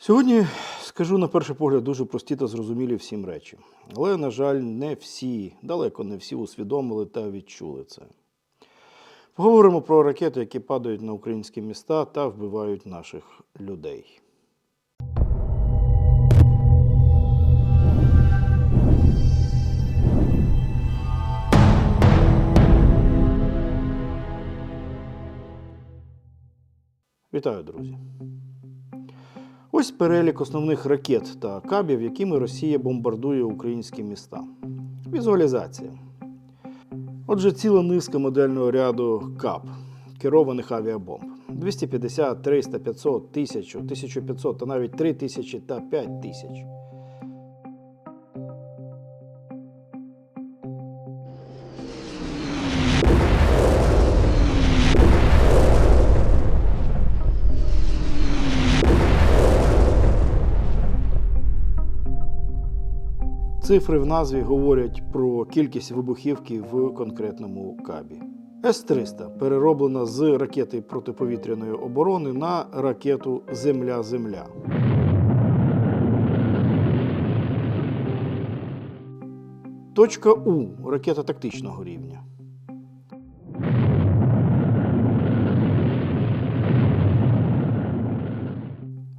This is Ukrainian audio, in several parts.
Сьогодні скажу на перший погляд дуже прості та зрозумілі всім речі. Але, на жаль, не всі, далеко не всі усвідомили та відчули це. Поговоримо про ракети, які падають на українські міста та вбивають наших людей. Вітаю, друзі! Ось перелік основних ракет та кабів, якими Росія бомбардує українські міста. Візуалізація. Отже, ціла низка модельного ряду КАП, керованих авіабомб. 250, 300, 500, 1000, 1500 та навіть 3000 та 5000. Цифри в назві говорять про кількість вибухівки в конкретному кабі. С-300 перероблена з ракети протиповітряної оборони на ракету Земля-Земля. Точка У ракета тактичного рівня.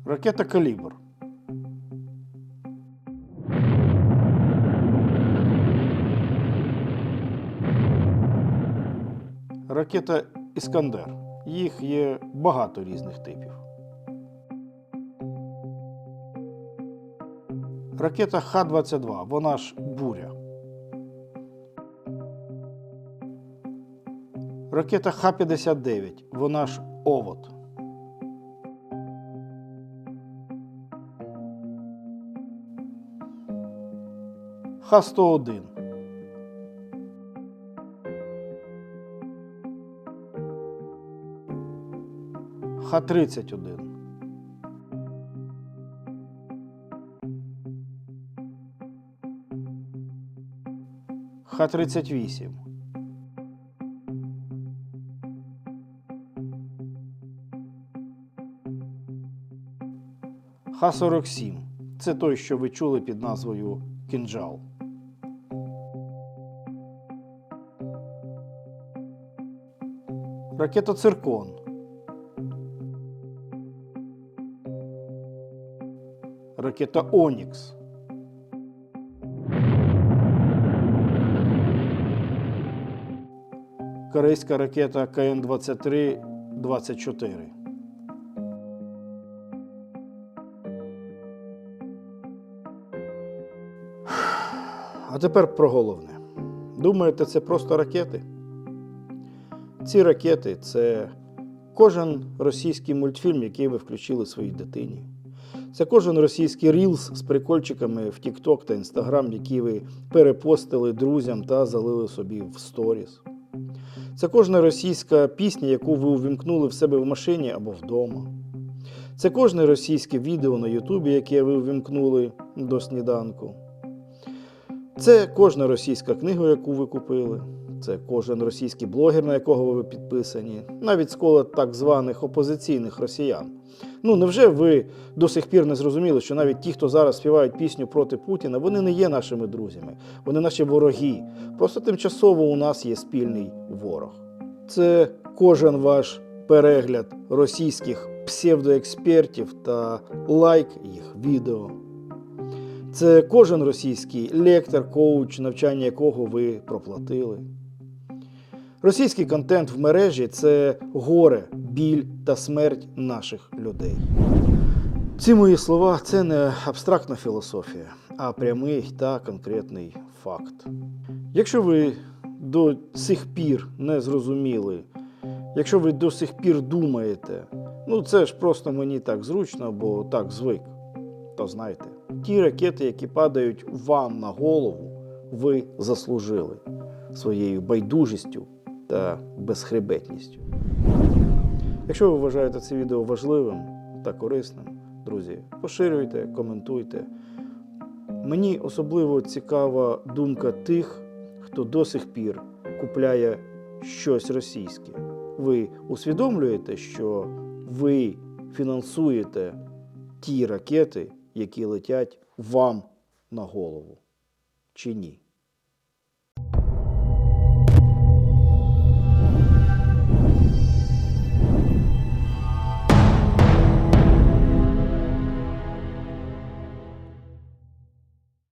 Ракета Калібр. Ракета Іскандер. Їх є багато різних типів. Ракета Х-22, вона ж буря. Ракета Х-59, вона ж овод. Х-101. Х-31. Х-38. Х-47. Це той, що ви чули під назвою кінжал. Ракета Циркон. Ракета Онікс. Корейська ракета КН-23-24. А тепер про головне. Думаєте, це просто ракети? Ці ракети це кожен російський мультфільм, який ви включили своїй дитині. Це кожен російський рілс з прикольчиками в TikTok та Instagram, які ви перепостили друзям та залили собі в сторіс. Це кожна російська пісня, яку ви увімкнули в себе в машині або вдома. Це кожне російське відео на Ютубі, яке ви увімкнули до сніданку. Це кожна російська книга, яку ви купили. Це кожен російський блогер, на якого ви підписані, навіть з кола так званих опозиційних росіян. Ну невже ви до сих пір не зрозуміли, що навіть ті, хто зараз співають пісню проти Путіна, вони не є нашими друзями, вони наші вороги. Просто тимчасово у нас є спільний ворог. Це кожен ваш перегляд російських псевдоекспертів та лайк їх відео. Це кожен російський лектор, коуч, навчання якого ви проплатили. Російський контент в мережі це горе, біль та смерть наших людей. Ці мої слова це не абстрактна філософія, а прямий та конкретний факт. Якщо ви до сих пір не зрозуміли, якщо ви до сих пір думаєте, ну це ж просто мені так зручно, бо так звик, то знайте, ті ракети, які падають вам на голову, ви заслужили своєю байдужістю та безхребетністю. Якщо ви вважаєте це відео важливим та корисним, друзі, поширюйте, коментуйте. Мені особливо цікава думка тих, хто до сих пір купляє щось російське. Ви усвідомлюєте, що ви фінансуєте ті ракети, які летять вам на голову. Чи ні?